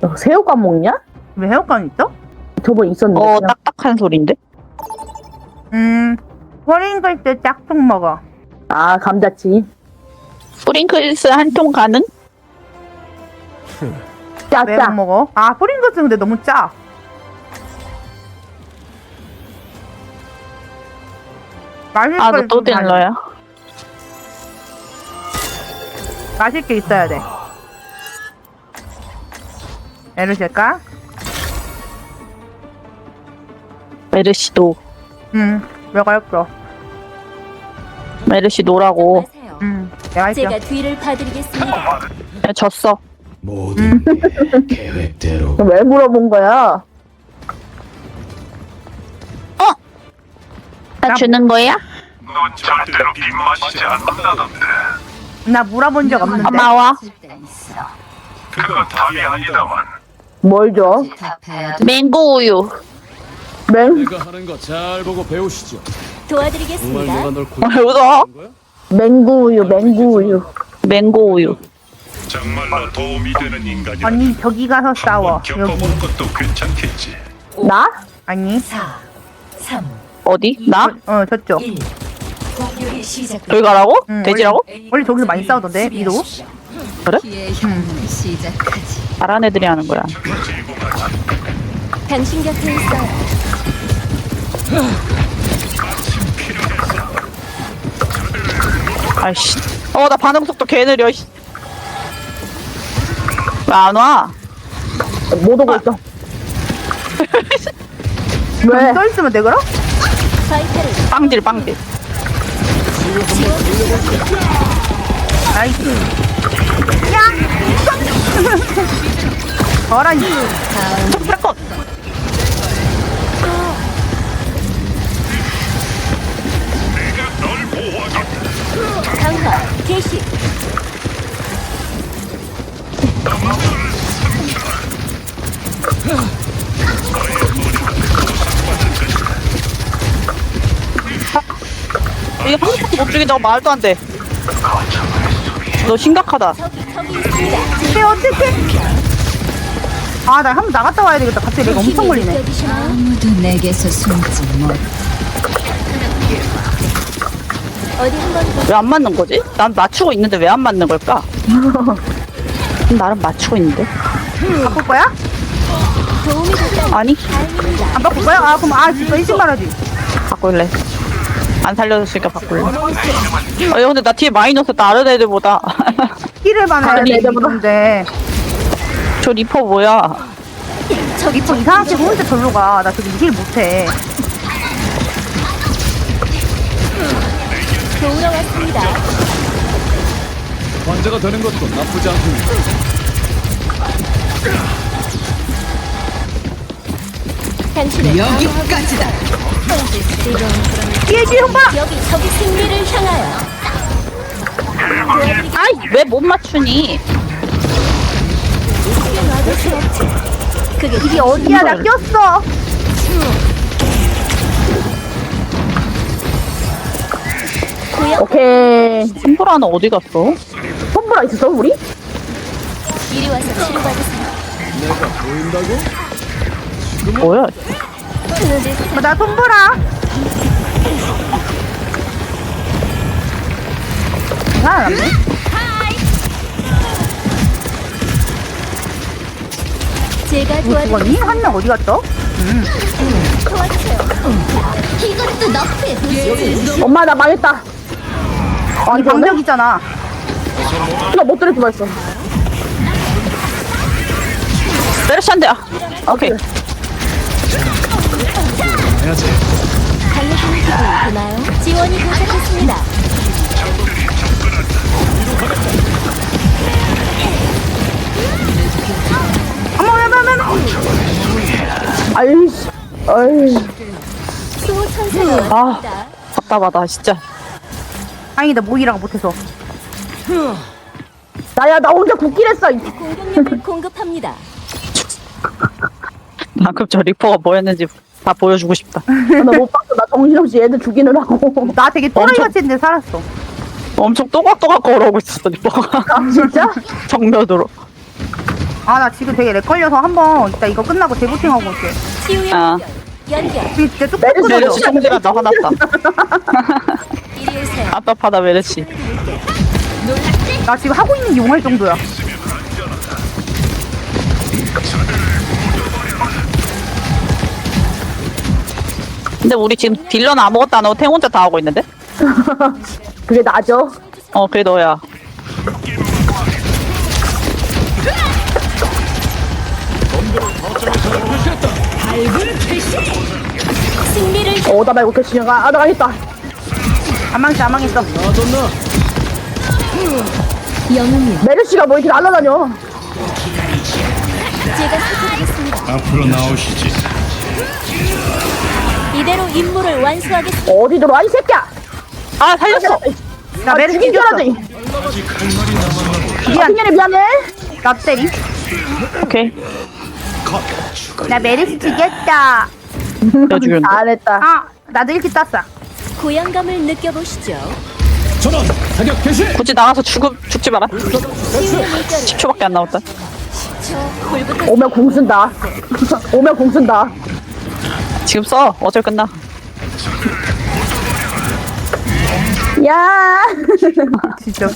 너 새우깡 먹냐? 왜 해역관 있어? 저번 있었는데. 어, 그냥. 딱딱한 소린데? 음, 프링글 때 짝퉁 먹어. 아, 감자칩. 프링클스 한 통 가능? 짜, 왜 짜. 못 먹어? 아, 프링글스 근데 너무 짜. 맛있을 아, 걸너또좀 달라. 딜러야? 맛있게 있어야 돼. 쓸까? 메르시도. 응, 내가 했어. 메르시도라고. 응, 내가 했어. 제가 뒤를 봐드리겠습니다. 야, 졌어. 모든 계획대로 왜 물어본 거야? 나 주는 거야? 넌 절대로 빗 맞지 않는다던데. 나 물어본 적 없는데. 고마워. 그건 답이 아니다만. 뭘 줘? 맹고 우유. 맹, 내가 하는 거 잘 보고 배우시죠. 정말 도와드리겠습니다. 널왜 웃어? 고용한 거야? 맹구 우유, 맹구 우유. 맹고 우유. 정말로 도움이 되는 인간이라 언니 저기 가서 싸워. 여기. 겪어보는 것도 괜찮겠지. 나? 아니, 4, 3, 어디? 나? 어 저쪽. 1. 공격이 시작. 여기 가라고? 응, 돼지라고? 원래 저기서 많이 싸우던데, 미도. 기의 향을 시작하지. 잘한 애들이 하는 거야. 당신 곁에 있어요. 아이씨. 어, 나 반응 속도 개 느려. 씨. 왜안 와? 못 오고 있어. 왜? 써 있으면 돼 그럼? 바이터를 빵딜, 빵딜. 나이스. 야! 어라 이. 프레컷! 강화 개시. 이게 한 번도 못 죽인다고 말도 안 돼. 너 심각하다. 있습니다. 어떻게? 아, 나 한 번 나갔다 와야 되겠다. 갑자기 내가 엄청 걸리네. 아무도 내게서 숨지 못. 어디 한번 더. 왜안 맞는 거지? 난 맞추고 있는데 왜 안 맞는 걸까? 나름 맞추고 있는데. 바꿀 거야? 도움이 아니. 안 바꿀 거야? 아, 그럼 아, 진짜 일신 말하지. 바꿀래. 안 살려줬으니까 바꿀래. 아, 야, 근데 나 뒤에 마이너스 다른 애들보다. 힐을 받아야 다른 돼, 애들보다. 이건데. 저 리퍼 뭐야? 저기 또 이상하게 혼자 절로 가. 나 저기 힐 못해. 도우러 왔습니다. 환자가 되는 것도 나쁘지 않군요. 당신은 여기까지다. 뒤에 뒤에 봐! 여기 저기 승리를 향하여. 아이, 왜 못 맞추니? 그게 이게 어디야? 나 꼈어. 오케이. 심보라는 어디 갔어? 선보라 있었어, 우리? 이리 와서 치료받으세요. 내가 보인다고? 뭐야? 어, 나 손보라. 살아남네. 제가 누구 도와드릴 죽었니? 한명 어디 갔어? 도와주세요. 이것도 너프에 도시. 엄마, 나 망했다. 아니, 병력 있잖아. 이거 못 들을 뻔했어. 메르시 한 대. 아, 오케이. 해야지. 기분 드나요? 지원이 도착했습니다. 어머, 왜, 왜, 왜. 아이씨. 아이. 수호 천사가 아. 답답하다, 진짜. 다행이다, 모이라가 못해서. 나야, 나 혼자. 이 공격력을 공급합니다. 방금 저 리퍼가 뭐였는지 다 보여주고 싶다. 나 못 봤어. 나 정신없이 애들 죽이느라고. 나 되게 또라이같이 했는데 살았어. 엄청 또각또각 걸어오고 있었어, 리퍼가. 아, 진짜? 정면으로. 아 나 지금 되게 렉 걸려서 한번 이따 이거 끝나고 재부팅 하고 올게 치유의 아. 연결 진짜 뚝뚝 끊어져 메르시 성질아 나 화났다 이리 답답하다 메르시 나 지금 하고 있는 게 용할 정도야 근데 우리 지금 딜러는 아무것도 안 하고 탱 혼자 다 하고 있는데? 그게 나죠. 어 그게 너야 승리를 어, 나 말고 캐시가 아, 나가겠다. 가망있어 나뒀나? 영웅님 메르시가 뭐 이렇게 날아다녀. 제가 앞으로 나오시지. 이대로 임무를 완수하겠습니다. 어디 들어와, 이 새끼야. 아 살렸어! 나 아, 메르시 죽인 줄 알았더니. 미안. 미안해, 미안해. 나 때리. 오케이. 나 메르시 죽였다. 내가 죽였는데? 잘했다. 아 나도 이렇게 땄어. 고향감을 느껴보시죠. 전원 사격 개시. 굳이 나가서 죽음, 죽지 마라. 치유의 물결을 10초밖에 안 남았다. 저 오면 공 쓴다. 오면 공 쓴다. 지금 써 어쩔 끝나 야. 진짜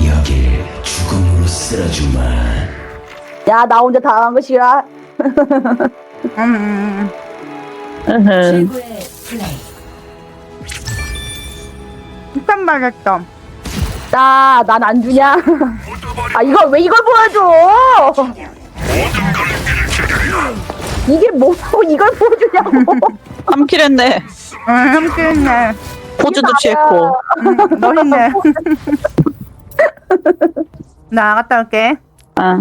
여길 죽음으로 쓸어주마. 야, 나 혼자 당한 것이라. 음, 음, 으흠. 최고의 플레이. 음. 맞았다 나, 난 안 주냐? 아, 이걸 왜 이걸 보여줘? 이게 뭐, 이걸 보여주냐고. 3킬 했네. 음 함께했네. 포즈도 취했고. 음, 멋있네. 나 나갔다 올게. 아